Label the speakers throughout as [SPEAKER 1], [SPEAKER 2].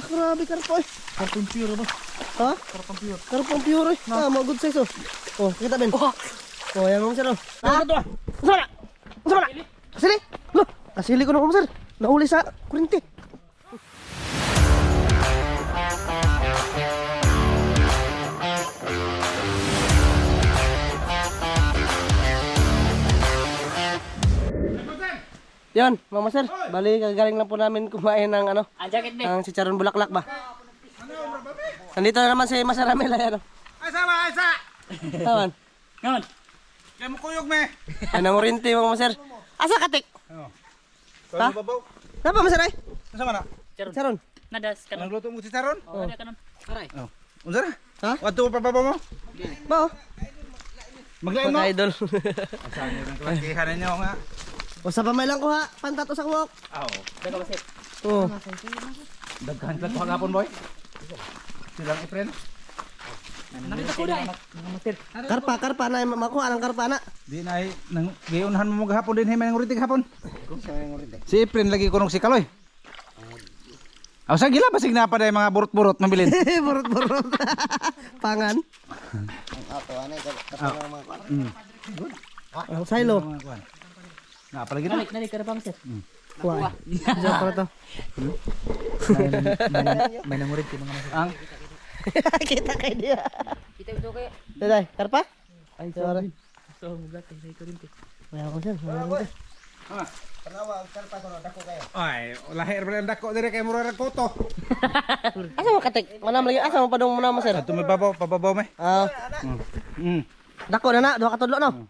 [SPEAKER 1] Ah, grabe karpo eh.
[SPEAKER 2] Pure ba?
[SPEAKER 1] Ha?
[SPEAKER 2] Karton pure.
[SPEAKER 1] Karpong pure eh. Ah, mga good size oh. Oh, kita Ben. Oh, oh yan mo sir oh.
[SPEAKER 2] Ano to?
[SPEAKER 1] Usa na. Usa na. Kasili. Lo, kasili ko na mo sir. Nauli sa kurinti. Yan, mama sir. Bali, kagaling lang po namin kumain ng ano,
[SPEAKER 3] Ang jacket ni.
[SPEAKER 1] ng chicharon bulaklak ba? Nandito na naman si Masaramela yan. oh.
[SPEAKER 2] Ay sama, ay sa.
[SPEAKER 1] Tawan.
[SPEAKER 3] Ngayon.
[SPEAKER 2] Kaya mo kuyog me.
[SPEAKER 1] Ay, namurinti mga sir. Asa katik?
[SPEAKER 2] Oh.
[SPEAKER 1] Ha?
[SPEAKER 2] Ano babaw?
[SPEAKER 1] Napa masaray?
[SPEAKER 2] Asa man na?
[SPEAKER 1] Saron.
[SPEAKER 3] Nadas ka
[SPEAKER 2] Anong
[SPEAKER 3] nun.
[SPEAKER 2] luto mo si Taron?
[SPEAKER 3] Oh, ada ka nun. Aray.
[SPEAKER 2] Oh. Unsa na?
[SPEAKER 1] Ha?
[SPEAKER 2] Wato pa babaw mo?
[SPEAKER 1] Ba oh.
[SPEAKER 2] Maglain mo.
[SPEAKER 1] Mga idol.
[SPEAKER 2] Saan yung klakihan ninyo nga?
[SPEAKER 1] O sa pamay lang ko ha. Pantato sa kuwak.
[SPEAKER 2] Oo.
[SPEAKER 3] Daga ba sir?
[SPEAKER 1] Oh.
[SPEAKER 2] Daghan lang ko hagapon boy. Silang ipren.
[SPEAKER 3] Nakita ko master.
[SPEAKER 1] Karpa, karpa na. Makuha ng karpa na.
[SPEAKER 2] Di na ay nang giunahan mo maghapon din himay ng uritig hapon. Si Ipren lagi kunog si Kaloy. Aw sa gila basig na pa day mga burot-burot mabilin.
[SPEAKER 1] Burot-burot. Pangan.
[SPEAKER 2] Mm.
[SPEAKER 1] Ang silo.
[SPEAKER 2] Mga kuwan. Na pala gina.
[SPEAKER 3] Nalik, nalik ka na pa sir.
[SPEAKER 1] Kuha. Diyan para to.
[SPEAKER 2] May nangurit yung mga. Ang
[SPEAKER 1] Kita kay dia.
[SPEAKER 3] Kita ito kaya.
[SPEAKER 1] Daday, karpa?
[SPEAKER 3] Ay,
[SPEAKER 1] sorry.
[SPEAKER 3] So, muglat eh. Nay ko rin.
[SPEAKER 1] May ako sir. May ako sir.
[SPEAKER 2] ay lahir pa lang dako dire kay mura ra koto.
[SPEAKER 1] Asa mo katik? Manam lagi. Asa mo padong mo na mo sir?
[SPEAKER 2] Ato may babaw, pababaw may.
[SPEAKER 1] Ah,
[SPEAKER 2] Mm.
[SPEAKER 1] dako na na. Duha ka tudlo no.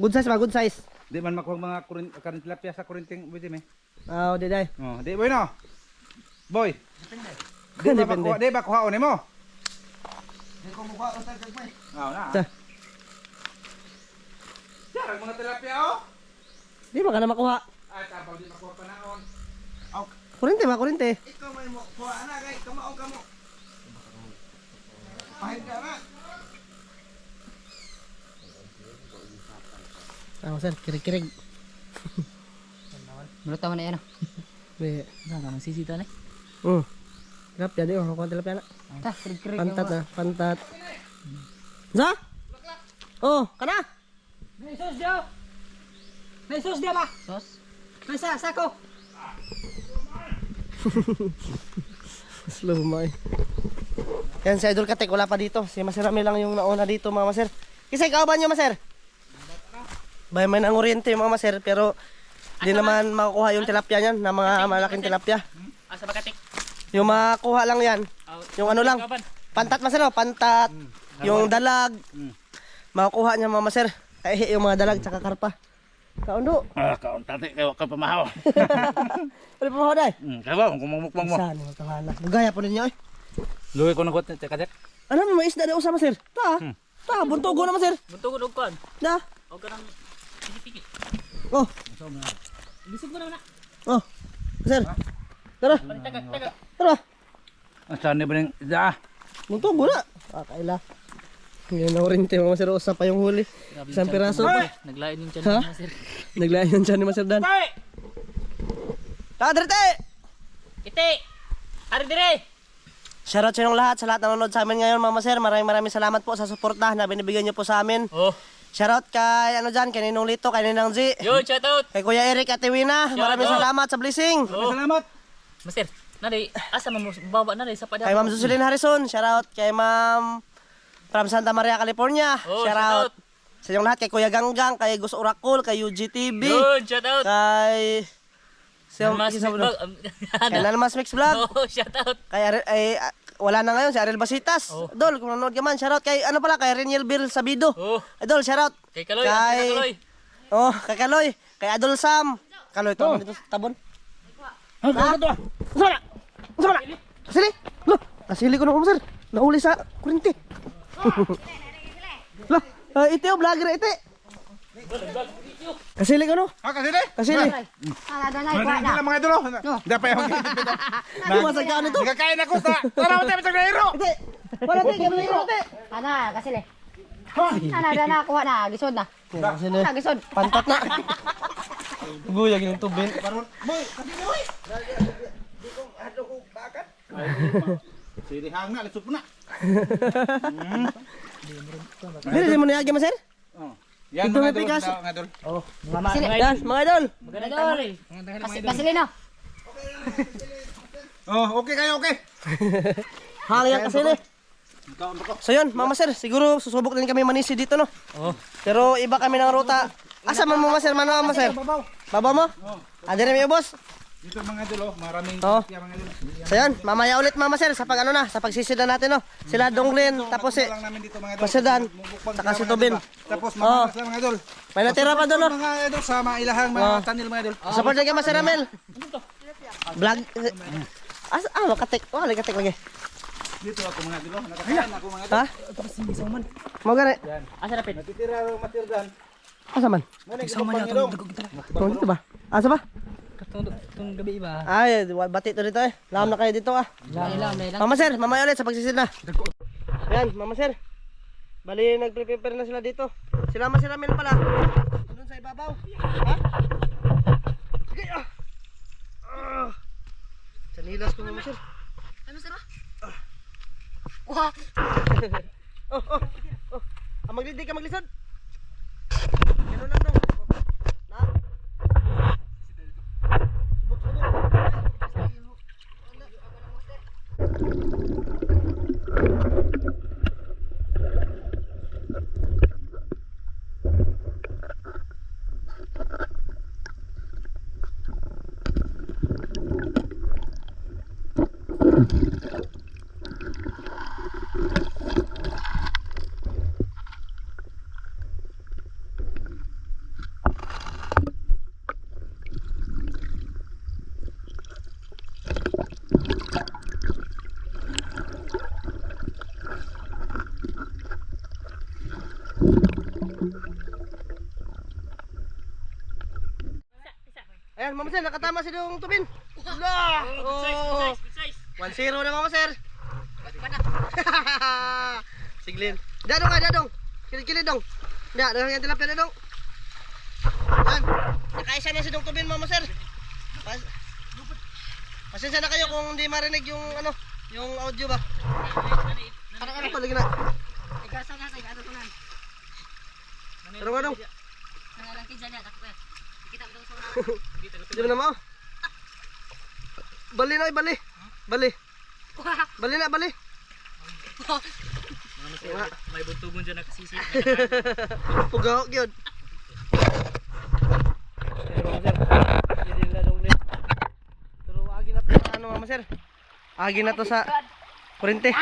[SPEAKER 1] Good size ba? Good size.
[SPEAKER 2] Di man makuha mga kurin karin tilapia sa kurinting pwede may.
[SPEAKER 1] Ah, oh, diday.
[SPEAKER 2] Oh, di boy no. Boy. Di ba
[SPEAKER 1] Depende.
[SPEAKER 2] kuha, di ba kuha ni mo? Di ko mukha usay kag may. Oh, na.
[SPEAKER 1] Sa.
[SPEAKER 2] Sarang mga tilapia oh.
[SPEAKER 1] Di ba ka na makuha?
[SPEAKER 2] Ay, tabaw di makuha panahon.
[SPEAKER 1] Kurente ba? Kurente.
[SPEAKER 2] Ikaw may mo kuha ana kay kamaong kamo. Pahit ka na.
[SPEAKER 1] Ah, sir. Kirig-kirig.
[SPEAKER 3] Mulut naman na yan.
[SPEAKER 1] Be.
[SPEAKER 3] Saan ka magsisita na?
[SPEAKER 1] Hmm. Grab jadi oh, kuha tilapia na.
[SPEAKER 3] Ta, krig-krig.
[SPEAKER 1] Pantat na, pantat. Za? Oh, kana?
[SPEAKER 3] May sos dia. May sos dia ba? Sos? May sa, sako.
[SPEAKER 1] Slow eh. Yan si Idol Katek, wala pa dito. Si Masirami lang yung nauna dito mga maser. Kisay kauban nyo maser? Bay may nang oriente yung mga maser pero di naman makukuha yung tilapia niyan na mga malaking tilapia.
[SPEAKER 3] Asa ba katik?
[SPEAKER 1] Yung makuha lang yan. Yung ano lang. Pantat maser oh, pantat. Yung dalag. Makukuha niya mga maser. Ay, yung mga dalag tsaka karpa. Kaundo.
[SPEAKER 2] Ah, kaon tate kay ka pamahaw.
[SPEAKER 1] Ano pa mahuday?
[SPEAKER 2] Hmm, kawa kung mumukbang mo.
[SPEAKER 1] Saan yung tawala? Gaya po ninyo eh.
[SPEAKER 2] Luwi ko nagot ni kadet.
[SPEAKER 1] Alam mo, may isda na usama sir. Ta. Ta, buntugo naman sir.
[SPEAKER 3] Buntugon og kuan.
[SPEAKER 1] Na.
[SPEAKER 3] O ka nang pigi-pigi.
[SPEAKER 1] Oh,
[SPEAKER 3] Gisig mo na
[SPEAKER 1] oh. Sir. Tara,
[SPEAKER 3] Taga, taga.
[SPEAKER 1] tara.
[SPEAKER 2] Asan ni ba ning da?
[SPEAKER 1] Buntugo na. Ah, kaila. Ngayon na rin tayo mga sir. Usa pa yung huli. Isang piraso.
[SPEAKER 3] Naglain yung
[SPEAKER 1] Ha?
[SPEAKER 3] tiyan ni sir.
[SPEAKER 1] Naglayan yan dyan ni Maser Dan.
[SPEAKER 3] Tay!
[SPEAKER 1] Ta, direte!
[SPEAKER 3] Kiti! Ari dire!
[SPEAKER 1] Shoutout sa inyong lahat, sa lahat na nanonood sa amin ngayon, Mama Sir. Maraming maraming salamat po sa suporta na binibigyan niyo po sa amin.
[SPEAKER 3] Oh.
[SPEAKER 1] Shoutout kay, ano dyan, kay Ninong Lito, kay Ninang Z,
[SPEAKER 3] Yo, shout out.
[SPEAKER 1] kay Kuya Eric at Iwina. Maraming
[SPEAKER 3] Shoutout.
[SPEAKER 1] salamat sa blessing.
[SPEAKER 3] Oh.
[SPEAKER 2] Salamat.
[SPEAKER 3] Master, nari, asa mo baba na sa pada.
[SPEAKER 1] Kay Ma'am Jocelyn Harrison, shoutout kay Ma'am from Santa Maria, California.
[SPEAKER 3] Oh,
[SPEAKER 1] shoutout.
[SPEAKER 3] shoutout.
[SPEAKER 1] Sa inyong lahat, kay Kuya Ganggang, kay Gus Oracle, kay UGTV,
[SPEAKER 3] Yo, shout out.
[SPEAKER 1] kay... Si,
[SPEAKER 3] Mas
[SPEAKER 1] si, kay
[SPEAKER 3] big
[SPEAKER 1] Nalmas Mix Vlog,
[SPEAKER 3] Oh, shout out.
[SPEAKER 1] kay ay, wala na ngayon, si Ariel Basitas.
[SPEAKER 3] Oh.
[SPEAKER 1] Dol, kung nanonood ka man, shoutout kay, ano pala, kay Reniel Bill Sabido.
[SPEAKER 3] Oh,
[SPEAKER 1] Idol, shoutout.
[SPEAKER 3] kay Kaloy,
[SPEAKER 1] Kay-
[SPEAKER 3] kay Kaloy.
[SPEAKER 1] Oh, kay Kaloy, kay Adol Sam. Kaloy, to, dito sa tabon.
[SPEAKER 2] Ha, ano to?
[SPEAKER 1] Usa na! Usa na! Kasili! Lo! Kasili ko na sir. Nauli sa kurinti. Lo! Uh, ite o, vlogger ite. Kasili ko no?
[SPEAKER 2] Ha kasi ni?
[SPEAKER 1] Kasili.
[SPEAKER 4] Ala doon ay
[SPEAKER 2] Mga
[SPEAKER 4] kuha na.
[SPEAKER 2] lang mga idolo. Da pa yung
[SPEAKER 1] Bumasag ka ano ito?
[SPEAKER 2] Nagkakain ako sa. Tara mo tayo sa hero.
[SPEAKER 1] Wala kaya ito ite.
[SPEAKER 4] Ana, kasi le. Ana doon na kuha na, gisod na.
[SPEAKER 1] Kasili.
[SPEAKER 4] Na gisod.
[SPEAKER 1] Pantat na. Guyag yung tubin.
[SPEAKER 2] Sili hang na, lisod po na.
[SPEAKER 1] Dili di mo niagi maser?
[SPEAKER 2] Oh. Yan
[SPEAKER 1] Ito
[SPEAKER 2] mga idol,
[SPEAKER 1] pikas.
[SPEAKER 2] mga idol.
[SPEAKER 3] Oh, mga mga
[SPEAKER 4] Sili.
[SPEAKER 1] Yan, mga idol.
[SPEAKER 3] idol.
[SPEAKER 4] Bas- Basilino.
[SPEAKER 2] Oh, okay kayo, okay.
[SPEAKER 1] Hangyan kasi ni. So yun, mama sir, siguro susubok din kami manisi dito no.
[SPEAKER 3] Oh.
[SPEAKER 1] Pero iba kami ng ruta. Asa man mo mama sir, man mama sir? Baba mo? Ah, dire mi boss.
[SPEAKER 2] Dito mga idol, oh, maraming
[SPEAKER 1] Oh.
[SPEAKER 2] tilapia, mga idol.
[SPEAKER 1] So yun, mamaya ulit mama sir sa pag ano na, sa pagsisida natin no. Sila Donglin, tapos si. Pasidan, saka si Tobin.
[SPEAKER 2] idol, ba? Tapos
[SPEAKER 1] Oh.
[SPEAKER 2] mamamas lang mga idol.
[SPEAKER 1] may natira pa no.
[SPEAKER 2] Mga idol sa mga ilahang mga
[SPEAKER 1] Oh.
[SPEAKER 2] tanil mga idol.
[SPEAKER 1] Support lagi Mas Ramel. Vlog. As ah, makatek. Wala katek lagi.
[SPEAKER 2] Dito ako mga idol, oh. nakakain ako mga idol.
[SPEAKER 1] Ha? Mo gani.
[SPEAKER 3] Asa rapid?
[SPEAKER 2] Natitira matirdan.
[SPEAKER 1] Asa man?
[SPEAKER 2] Ilong.
[SPEAKER 1] Oh, dito ba? Asa ba?
[SPEAKER 3] Katong tong gabi ba?
[SPEAKER 1] Ay, bati to dito eh. Laham na kayo dito ah.
[SPEAKER 3] Lang lang.
[SPEAKER 1] Mama sir, mamaya ulit sa pagsisid na. Ayan, mama sir. Bali, nag-prepare na sila dito. Sila mas sila pala. Andun sa ibabaw. Ha? Sige ah. Ah. Sanilas ko mama sir.
[SPEAKER 4] Ano sir? Wah.
[SPEAKER 1] Oh, oh, oh. Ah, maglidi ka maglisod. Ganun lang dong. Ayan, mama sir, nakatama si Dong Tubin. Wala! Oh! 1-0 na mama sir. Siglin. Dadong ka, dadong. Kilid-kilid dong. Da, dengan yang tilapia dadong. Yan. Nakaisa na si Dong Tubin mama sir. Pas Pasensya na kayo kung hindi marinig yung ano, yung audio ba. Ano ano pa na?
[SPEAKER 4] Igasa na tayo ano tunan.
[SPEAKER 1] Ano nga dong?
[SPEAKER 4] Nangalang kinsa niya ako. Kita mo sa una.
[SPEAKER 1] Di mo na mo. Bali na, bali. Bali. Bali na, bali.
[SPEAKER 3] May buntugon dyan nakasisi.
[SPEAKER 1] Pugaw gyud. Pero agi na to sa ano mama sir. Agi na to sa kurente.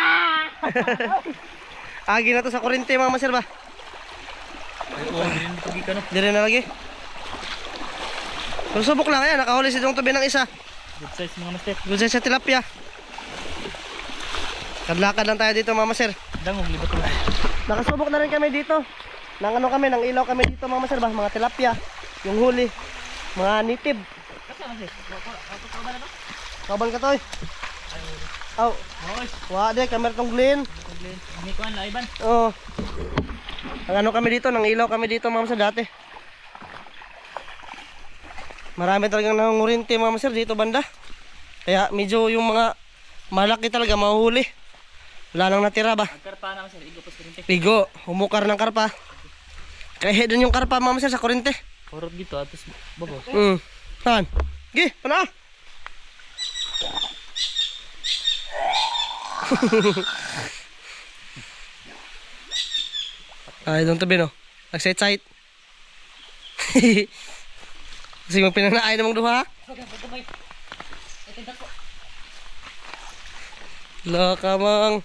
[SPEAKER 1] agi na to sa kurente mama sir ba? Dire na lagi. Pero subok lang yan, nakahuli si Dong Tobi ng isa.
[SPEAKER 3] Good size mga master.
[SPEAKER 1] Good size sa tilapia. Kadlakad lang tayo dito mama sir.
[SPEAKER 3] Dangog libot ko.
[SPEAKER 1] Nakasubok na rin kami dito. Nang ano kami, nang ilaw kami dito mga sir ba? Mga tilapia, yung huli, mga native. Kaban ka toy. Aw,
[SPEAKER 3] Oy,
[SPEAKER 1] wa de kamera tong Glen.
[SPEAKER 3] ni kuan laiban.
[SPEAKER 1] Oh. Ang ano kami dito, nang ilaw kami dito mga sir dati. Marami talagang nangungurinti mga sir dito banda. Kaya medyo yung mga malaki talaga mahuhuli. Wala nang natira ba?
[SPEAKER 3] Karpa na sir, igo pas kurente.
[SPEAKER 1] Pigo, humukar ng karpa. Kaya doon yung karpa mama sir sa kurente.
[SPEAKER 3] Horot dito atos babo.
[SPEAKER 1] Hmm. Saan? Gi, ano? Ay, doon tabi no. Nagsit-sight. Kasi magpinanaay namang duha. Laka mang.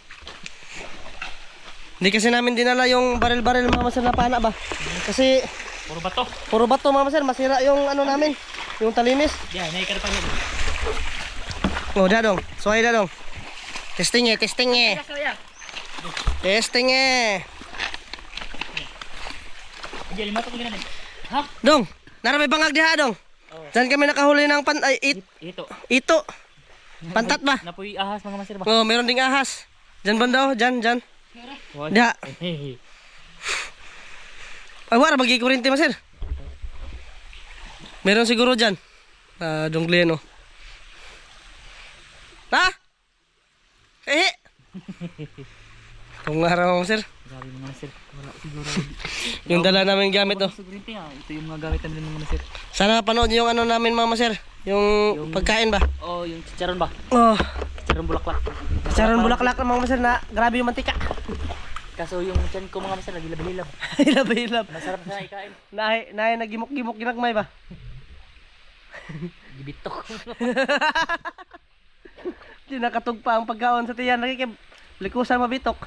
[SPEAKER 1] Hindi kasi namin dinala yung baril-baril mama sir na pana ba? Kasi
[SPEAKER 3] Puro bato.
[SPEAKER 1] Puro bato mama sir, masira yung ano namin, yung talinis.
[SPEAKER 3] Yan, nay karpa ni.
[SPEAKER 1] Oh, dadong. Suway dadong. Testing eh, testing eh. Testing eh.
[SPEAKER 3] To kailan. Ha?
[SPEAKER 1] Dong, nara may bangag diha dong. Diyan kami nakahuli ng pan ay it,
[SPEAKER 3] Ito.
[SPEAKER 1] ito. Pantat ba?
[SPEAKER 3] Napuy ahas mga master ba?
[SPEAKER 1] Oh, meron ding ahas. Diyan banda oh, diyan, diyan. Diha. Ay, wala bagi kurinti sir. Meron siguro diyan. Ah, dong Gleno. Ha? Itong araw mga sir.
[SPEAKER 3] Grabe mga sir. Wala siguro.
[SPEAKER 1] Yung dala namin gamit oh.
[SPEAKER 3] Siguro ito ah. Ito yung mga gamit namin mga sir.
[SPEAKER 1] Sana panood niyo yung ano namin mga sir. Yung, pagkain ba?
[SPEAKER 3] Oh, yung chicharon ba?
[SPEAKER 1] Oh.
[SPEAKER 3] Chicharon bulaklak.
[SPEAKER 1] Charon bulaklak ng mga sir na grabe yung mantika.
[SPEAKER 3] Kaso yung chan ko mga sir, nagilab-hilab.
[SPEAKER 1] Hilab-hilab.
[SPEAKER 3] Masarap na ikain.
[SPEAKER 1] Nahay, nahay nagimok-gimok ginagmay ba?
[SPEAKER 3] Gibitok.
[SPEAKER 1] Di nakatugpa ang pagkaon sa tiyan. Nakikib, likusan mabitok.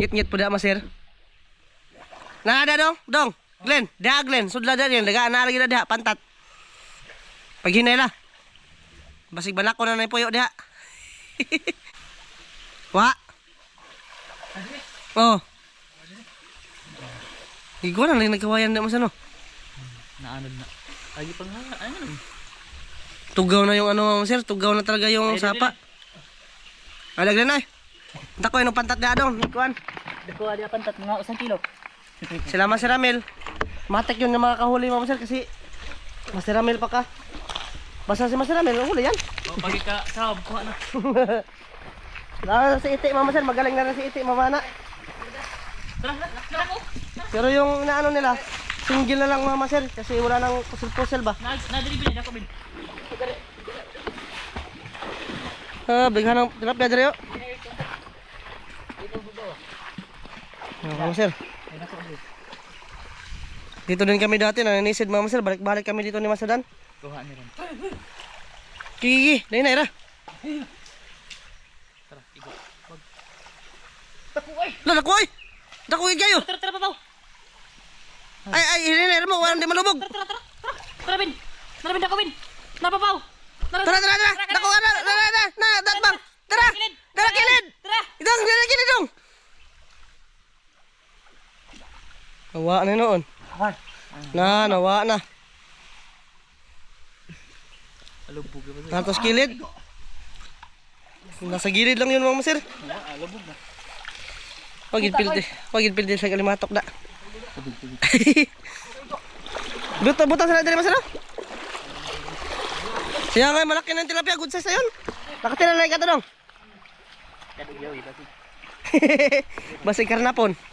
[SPEAKER 1] Ngit-ngit po da masir. Nada dong, dong. Glenn, da Glenn, sudla da yan. Daga na lagi na diha, pantat. Pag hinay la. Basig balak ko na na puyo diha. Wa. Oh. Gigo na lang nagkawayan na mas ano.
[SPEAKER 3] Naanod na. Lagi pang. Ano?
[SPEAKER 1] Tugaw na yung ano, sir. Tugaw na talaga yung sapa. Alag na ay. Tako yung pantat na adong. Ikuan.
[SPEAKER 3] Dako adi pantat mga usang kilo.
[SPEAKER 1] Sila Mas Ramil. Matek yun yung mga kahuli mo, sir. Kasi Mas Ramil pa ka. Basta si Mas Ramil, huli yan.
[SPEAKER 3] O pag ka sab, kuha na.
[SPEAKER 1] Lalo si Iti, mama sir. Magaling na rin si Iti, mama na. Pero yung inaano nila, single na lang mama sir. Kasi wala nang pusil-pusil ba.
[SPEAKER 3] Na na-deliver na ako bin.
[SPEAKER 1] Ah, bighan ng tilapia dere yo. Ah, mama sir. Dito din kami dati, naninisid mama sir. Balik-balik kami dito ni Masadan.
[SPEAKER 3] Kuha ni ron.
[SPEAKER 1] Gigi, dahil na ira.
[SPEAKER 3] Tara, igo.
[SPEAKER 1] Nakuha eh. Nakuha kayo.
[SPEAKER 3] Tara, tara, papaw.
[SPEAKER 1] Ay, ay, hindi na ira mo. Walang di malubog.
[SPEAKER 3] Tara, tara, tara. Tara, tara bin. Tara bin, ako bin. Tara, papaw. Tara,
[SPEAKER 1] Tara, tara, tara. Nakuha na, na, na, na, na, datbang. Tara,
[SPEAKER 3] Kilid.
[SPEAKER 1] tara, kilid.
[SPEAKER 3] Tara.
[SPEAKER 1] Idong, tara, kilid, dong. Nawa na noon. Na, nawa na.
[SPEAKER 3] Alubog sir?
[SPEAKER 1] Natos kilid. Nasa gilid lang yun mga sir.
[SPEAKER 3] Alubog na.
[SPEAKER 1] Wagid pilde, wagid pilde sa kalimatok da. Buta buta sa dali masalo. Siya nga malaki ng tilapia good size ayon. Nakatira na ka dong.
[SPEAKER 3] Kadugyaw, iba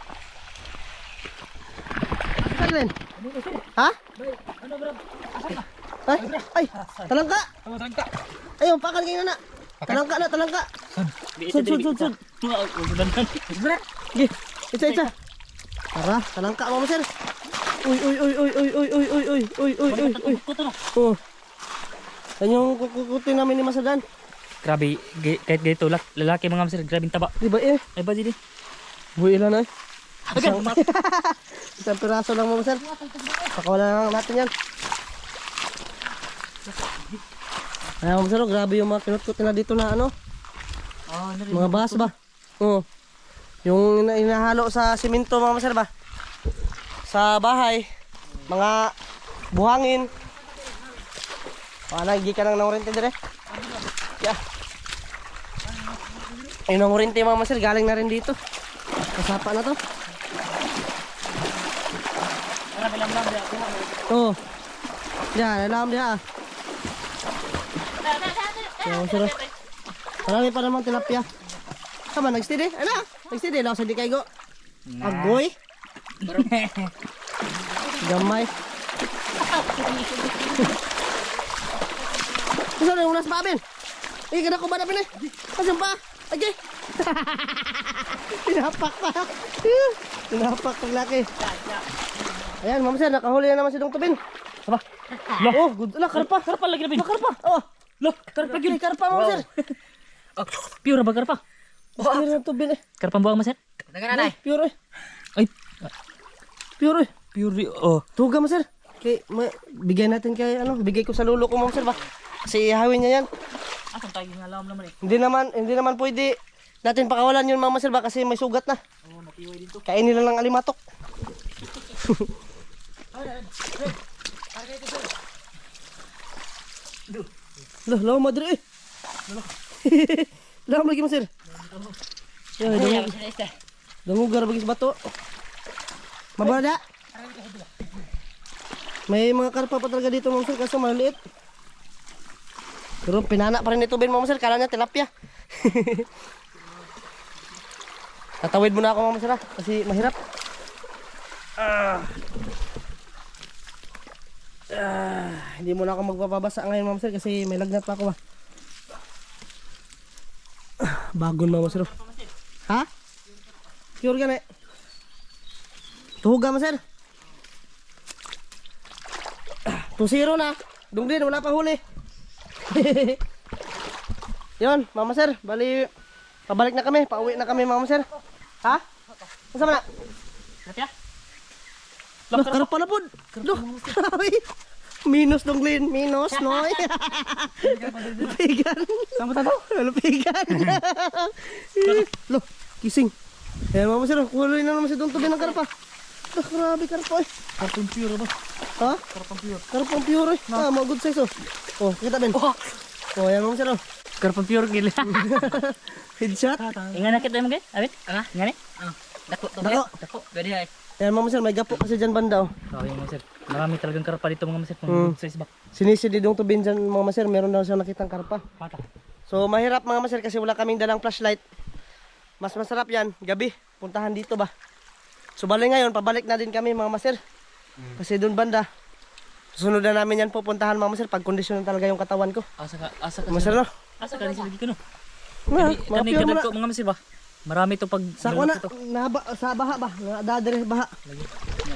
[SPEAKER 3] si.
[SPEAKER 1] Basi karnapon. Saan Ha? Ay, ay, talangka. Ayun, pakan kayo na. Talangka na, talangka. Sud, sud, sud, sud. Gi, isa, isa. Tara, talangka mo, sir. Uy, uy, uy, uy, uy, uy, uy, uy, uy, uy, uy, uy, uy. Oh. Yan yung kukutin namin ni Masadan.
[SPEAKER 3] Grabe, kahit ganito, lak- lalaki mga sir, grabe taba.
[SPEAKER 1] Di ba eh?
[SPEAKER 3] Ay ba dito?
[SPEAKER 1] Buhay ilan ay?
[SPEAKER 3] Agad,
[SPEAKER 1] Isang piraso lang mo, sir. Pakawala lang natin yan. Ayan mo, sir. oh, Grabe yung mga kinutkot nila dito na ano.
[SPEAKER 3] Oh.
[SPEAKER 1] Mga bas ba? Oo. Yung ina- inahalo sa simento mga sir ba? Sa bahay. Mga buhangin. Wala, hindi ka nang nangurente dire. Yeah. Ayun ang urente mga sir. Galing na rin dito. Kasapa na to.
[SPEAKER 3] Marami lang lang diya.
[SPEAKER 1] Oo. Diyan, alam diyan. Ayan mo sir. oh. Marami pa namang tilapia. Tama, nag-steady. Ano? Nag-steady lang sa di kayo. Agoy. Gamay. Gusto na yung ulas pa amin. Eh, kada ko ba na pinay? Asan pa? Okay. Tinapak pa. Tinapak pag laki. Ayan, mama sir, nakahuli na naman si Dong Tubin. Aba. Oh, good. Ala, karpa.
[SPEAKER 3] Karpa lagi na bin.
[SPEAKER 1] Karpa. Oh.
[SPEAKER 3] Look, karpa
[SPEAKER 1] Lagi karpa, mama sir.
[SPEAKER 3] Oh, pure ba karpa?
[SPEAKER 1] Basta meron ng Tubin eh.
[SPEAKER 3] Karpa buwang maset?
[SPEAKER 1] Ay, pure eh.
[SPEAKER 3] Ay,
[SPEAKER 1] Pure eh.
[SPEAKER 3] pure. Oh,
[SPEAKER 1] Tuga mo sir. Kay, ma- bigay natin kay ano, bigay ko sa lulo ko ma'am sir ba? Kasi ihawin niya yan.
[SPEAKER 3] asan tayo nga alam naman eh.
[SPEAKER 1] Hindi naman, hindi naman pwede natin pakawalan yun mama sir ba kasi may sugat na.
[SPEAKER 3] Oh, matiway dito.
[SPEAKER 1] Kain nila lang alimatok. Lah, lawa madre eh. Lawa lagi mo sir. Ya, dangu. Dangugar bagi sa bato. Mabada. May mga karpa pa talaga dito ma'am sir kaso maliliit. Pero pinana pa rin ito Ben Mama Sir, kala niya tilapia. Tatawid muna ako Mama Sir ah, kasi mahirap. Ah. Ah, hindi muna ako magpapabasa ngayon Mama Sir kasi may lagnat pa ako ah. Ah, Bagon Mama Sir. Ha? Pure gani. Tuhog ka Sir. Ah, 2-0 na. Dunglin, wala pa huli. Yon, Mama Sir, bali pabalik na kami, pauwi na kami Mama Sir. Ha? Asa man na?
[SPEAKER 3] Natya?
[SPEAKER 1] Loh, karap pala pod. Loh, grabe. Minus Dunglin, minus noy. Lupigan.
[SPEAKER 3] Saan mo tato?
[SPEAKER 1] Lupigan. Loh, kising. Eh, Mama Sir, kuloy na naman si Don Tubin ng karpa. Loh, grabe karpa eh.
[SPEAKER 3] Karton pure ba?
[SPEAKER 1] Ha? Karpang pure. Karpang pure eh. Ah, mga good size oh. Oh, kita Ben.
[SPEAKER 3] Oh,
[SPEAKER 1] Oh, yan Mama Sir oh.
[SPEAKER 3] karton pure gila.
[SPEAKER 1] Headshot.
[SPEAKER 3] Ingan na kita mo gay? Abit? Ingani? Ah. Dako to.
[SPEAKER 1] Dako.
[SPEAKER 3] Dako. Gadi ay.
[SPEAKER 1] Yan Mama Sir, may gapo kasi dyan banda oh.
[SPEAKER 3] Oh, yung mga sir. Marami talagang karpa dito mga.
[SPEAKER 1] Hmm.
[SPEAKER 3] Kung size ba?
[SPEAKER 1] Sinisid dong tubin dyan mga maser, meron daw siyang nakitang karpa.
[SPEAKER 3] Pata.
[SPEAKER 1] So mahirap mga maser kasi wala kaming dalang flashlight. Mas masarap yan, gabi, puntahan dito ba. So bali ngayon, pabalik na din kami mga maser. Kasi doon banda, susunod na namin yan pupuntahan mga maser pag kondisyon talaga yung katawan ko.
[SPEAKER 3] Asa ka, asa ka.
[SPEAKER 1] Maser no?
[SPEAKER 3] Asa ka rin no?
[SPEAKER 1] Na,
[SPEAKER 3] Kani,
[SPEAKER 1] mga
[SPEAKER 3] kani
[SPEAKER 1] pure mo
[SPEAKER 3] kadad
[SPEAKER 1] na.
[SPEAKER 3] ko mga masir ba? Marami to pag
[SPEAKER 1] Sa ko na,
[SPEAKER 3] ito.
[SPEAKER 1] nahaba, sa baha ba? Nadadere baha.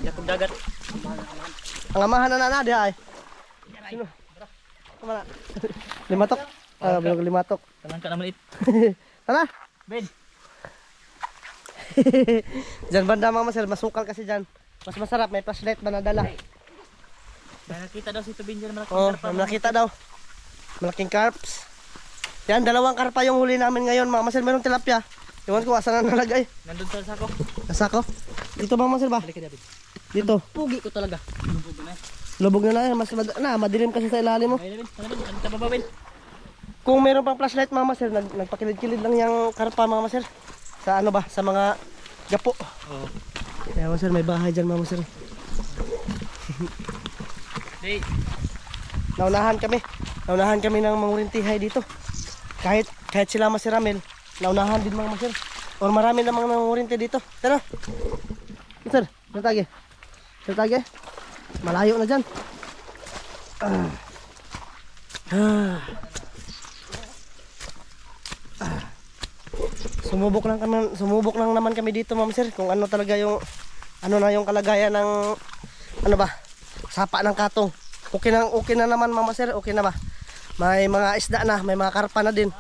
[SPEAKER 3] Dakog dagat.
[SPEAKER 1] Ang amahan na na na, di ay. Sino? Tama na. limatok. Ah, bilog limatok.
[SPEAKER 3] Talang ka naman it.
[SPEAKER 1] Tara!
[SPEAKER 3] Ben.
[SPEAKER 1] Diyan banda mga maser, masukal kasi dyan. Mas masarap, may flashlight ba nadala?
[SPEAKER 3] Nakita daw si Tubin dyan malaking
[SPEAKER 1] Oh,
[SPEAKER 3] karpa.
[SPEAKER 1] nakita daw. Malaking carps. Yan, dalawang karpa yung huli namin ngayon mga maser. Merong tilapia. Iwan ko, asan na nalagay?
[SPEAKER 3] Nandun sa sako.
[SPEAKER 1] Nasa ko. Dito ba?
[SPEAKER 3] Balik ka David.
[SPEAKER 1] Dito.
[SPEAKER 3] Pugi ko talaga. Pugi na.
[SPEAKER 1] Lubog na na yan. Mas mad- na, madilim kasi sa ilalim mo.
[SPEAKER 3] Ba? Ba?
[SPEAKER 1] Kung meron pang flashlight mga maser, nag nagpakilid-kilid lang yung karpa mga maser. Sa ano ba? Sa mga gapo.
[SPEAKER 3] Oo.
[SPEAKER 1] Kaya maser, may bahay dyan mga maser.
[SPEAKER 3] Hey,
[SPEAKER 1] Naunahan kami. Naunahan kami ng mangurintihay dito. Kahit kahit sila masiramil, naunahan din mga masir. Or marami namang nangurinti dito. Tara. Sir, natagi. Natagi. Malayo na dyan. Ah. Ah. Sumubok lang kami, sumubok lang naman kami dito, Ma'am Sir, kung ano talaga yung ano na yung kalagayan ng ano ba? Sapa ng katong. Okay na okay na naman, Mama Sir, okay na ba? May mga isda na, may mga karpa na din.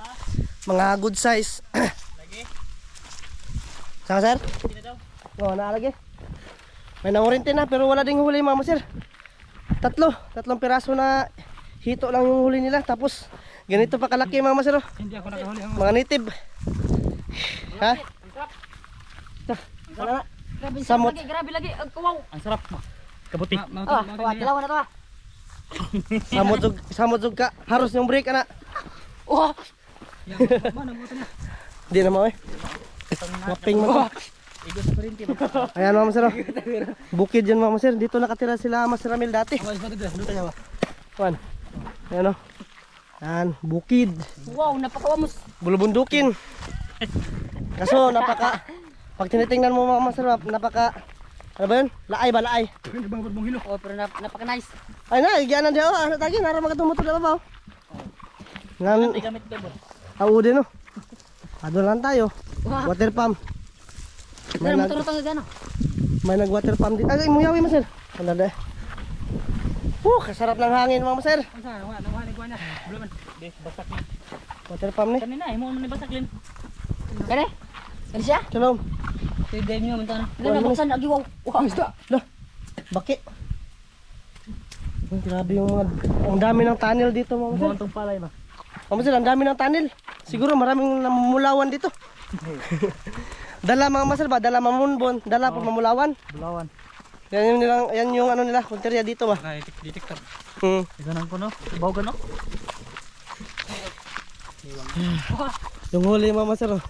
[SPEAKER 1] Mga good size. Saka, Sir?
[SPEAKER 3] hindi na daw.
[SPEAKER 1] Oo, naalagi. May nangurinti na pero wala ding huli mama sir. Tatlo, tatlong piraso na hito lang yung huli nila tapos ganito pa kalaki mama sir. oh.
[SPEAKER 3] Hindi ako nakahuli ang
[SPEAKER 1] Mga native. Ha? Ta, na.
[SPEAKER 4] Grabe,
[SPEAKER 1] Samot.
[SPEAKER 4] lagi, grabe lagi. Ang.
[SPEAKER 3] Ang sarap. Kabuti.
[SPEAKER 4] Ah, kawaw, tilawan na to ah.
[SPEAKER 1] Samot samot ka. Haros yung break ana.
[SPEAKER 4] Oh,
[SPEAKER 1] Di na mo eh. Waping mo.
[SPEAKER 3] ba?
[SPEAKER 1] Ayan mama sir. oh. Bukid yan mama sir. Dito nakatira sila Mas Ramil dati. Kuan. Ayan o. Yan, bukid.
[SPEAKER 4] wow, napakawamos.
[SPEAKER 1] bulubundukin. Kaso napaka pag tinitingnan mo mga masarap, napaka ano ba yun? Laay ba laay?
[SPEAKER 4] Oh, pero nap napaka-nice.
[SPEAKER 1] Ay na, igyan na diyo. Ano tagi nara magatumuto na ba? Ngan
[SPEAKER 3] Hindi gamit to bro.
[SPEAKER 1] Au din no. Ado lang tayo.
[SPEAKER 4] Wow.
[SPEAKER 1] Water pump. May nag may nag water pump din. Ay, muyawi masir. Ano de? Uh, kasarap ng hangin mga
[SPEAKER 3] na. Ni.
[SPEAKER 1] Water pump ni.
[SPEAKER 3] Kanina, imo man ni basak lin.
[SPEAKER 4] Kani? Kani siya?
[SPEAKER 1] Shalom.
[SPEAKER 3] Tigay niyo man tan.
[SPEAKER 4] Wala na buksan agi wow. Wow.
[SPEAKER 1] Lah, baki. Ang grabe yung mga ang dami ng tunnel dito mga masir.
[SPEAKER 3] Mo tong palay ba?
[SPEAKER 1] Kamu sila, ang dami ng tunnel. Siguro maraming namumulawan dito. dala mga masal ba? Dala mamunbon. Dala pa mamulawan.
[SPEAKER 3] Bulawan.
[SPEAKER 1] Yan yung, nilang, yan yung ano nila, kunterya dito ba?
[SPEAKER 3] Na detector.
[SPEAKER 1] Hmm.
[SPEAKER 3] Iganan ko no. Bawo gano.
[SPEAKER 1] Yung huli mga masal. Oh.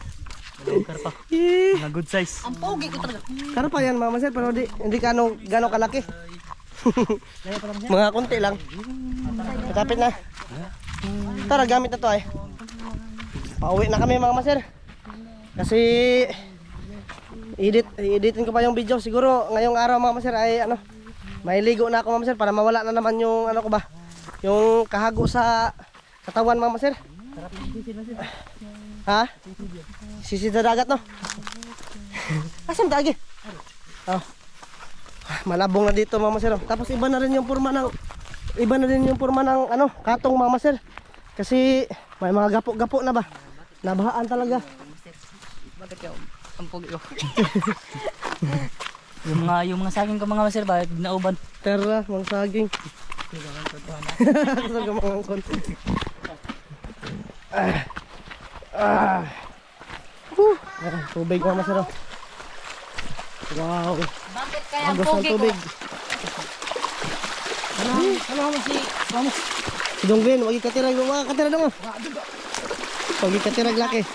[SPEAKER 3] Dalawang karpa.
[SPEAKER 1] Eh,
[SPEAKER 3] Mga good size.
[SPEAKER 4] Ang pogi ko talaga.
[SPEAKER 1] Kano pa yan mga masal, pero di, hindi kano, gano kalaki.
[SPEAKER 3] Pa
[SPEAKER 1] mga kunti lang. Katapit na. Tara, gamit na to ay. Pauwi na kami mga master. Kasi edit editin ko pa yung video. Siguro ngayong araw mga master ay ano, may ligo na ako mga master para mawala na naman yung ano ko ba, yung kahago sa katawan mga master. Ha? Sisi sa dagat no? Asan dagi? Oh. Malabong na dito mga master. Tapos iba na rin yung forma ng iba na rin yung forma ng ano, katong mga master. Kasi may mga gapo-gapo na ba? Nabahaan talaga.
[SPEAKER 3] Ang pugi ko. yung mga yung mga saging ko mga master ba nauban.
[SPEAKER 1] Tara, mga saging. Sa mga kon. Ah. Ah. Whew. Tubig mga master. oh. Wow.
[SPEAKER 4] Bakit kaya
[SPEAKER 1] Ang ng tubig.
[SPEAKER 3] Ano ano mo si Vamos.
[SPEAKER 1] Si Dongbin, wag ikatirag mo, wag katirag mo. Wag ikatirag laki.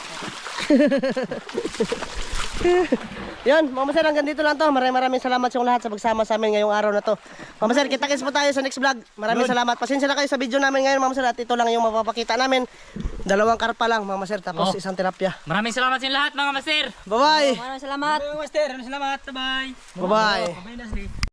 [SPEAKER 1] Yan, mga maser, hanggang dito lang to. Maraming maraming salamat sa lahat sa pagsama sa amin ngayong araw na to. Mga maser, kita-kits po tayo sa next vlog. Maraming salamat. Pasensya na kayo sa video namin ngayon, mga maser. At ito lang yung mapapakita namin. Dalawang karpa lang, mga maser. Tapos
[SPEAKER 3] Oh.
[SPEAKER 1] isang tilapia.
[SPEAKER 3] Maraming salamat sa lahat mga master.
[SPEAKER 1] Bye-bye!
[SPEAKER 3] Maraming salamat. Maraming salamat. Bye.
[SPEAKER 1] Bye-bye!
[SPEAKER 3] Bye na